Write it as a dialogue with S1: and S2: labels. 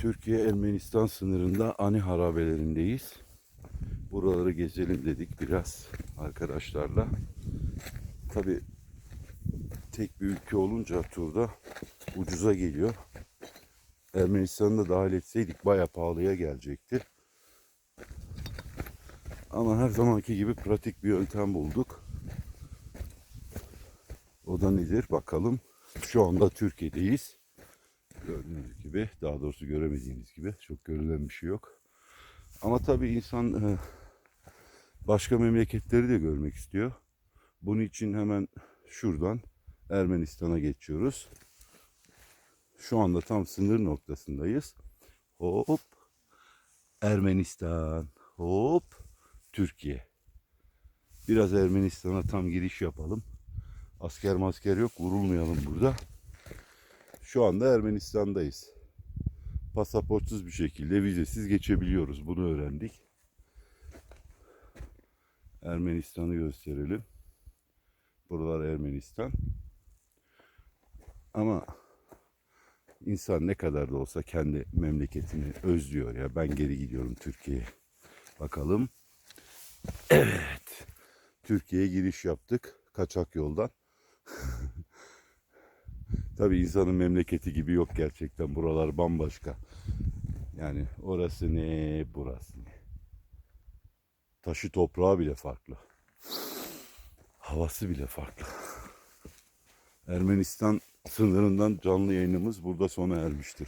S1: Türkiye-Ermenistan sınırında Ani harabelerindeyiz. Buraları gezelim dedik biraz arkadaşlarla. Tabi tek bir ülke olunca turda ucuza geliyor. Ermenistan'ı da dahil etseydik baya pahalıya gelecekti. Ama her zamanki gibi pratik bir yöntem bulduk. O da nedir bakalım. Şu anda Türkiye'deyiz. Gördüğünüz gibi, daha doğrusu göremediğiniz gibi çok görülen bir şey yok. Ama tabii insan e, başka memleketleri de görmek istiyor. Bunun için hemen şuradan Ermenistan'a geçiyoruz. Şu anda tam sınır noktasındayız. Hop Ermenistan, hop Türkiye. Biraz Ermenistan'a tam giriş yapalım. Asker masker yok, vurulmayalım burada. Şu anda Ermenistan'dayız. Pasaportsuz bir şekilde vizesiz geçebiliyoruz. Bunu öğrendik. Ermenistan'ı gösterelim. Buralar Ermenistan. Ama insan ne kadar da olsa kendi memleketini özlüyor ya. Ben geri gidiyorum Türkiye'ye. Bakalım. Evet. Türkiye'ye giriş yaptık. Kaçak yoldan. Tabii insanın memleketi gibi yok gerçekten. Buralar bambaşka. Yani orası ne, burası ne. Taşı toprağı bile farklı. Havası bile farklı. Ermenistan sınırından canlı yayınımız burada sona ermiştir.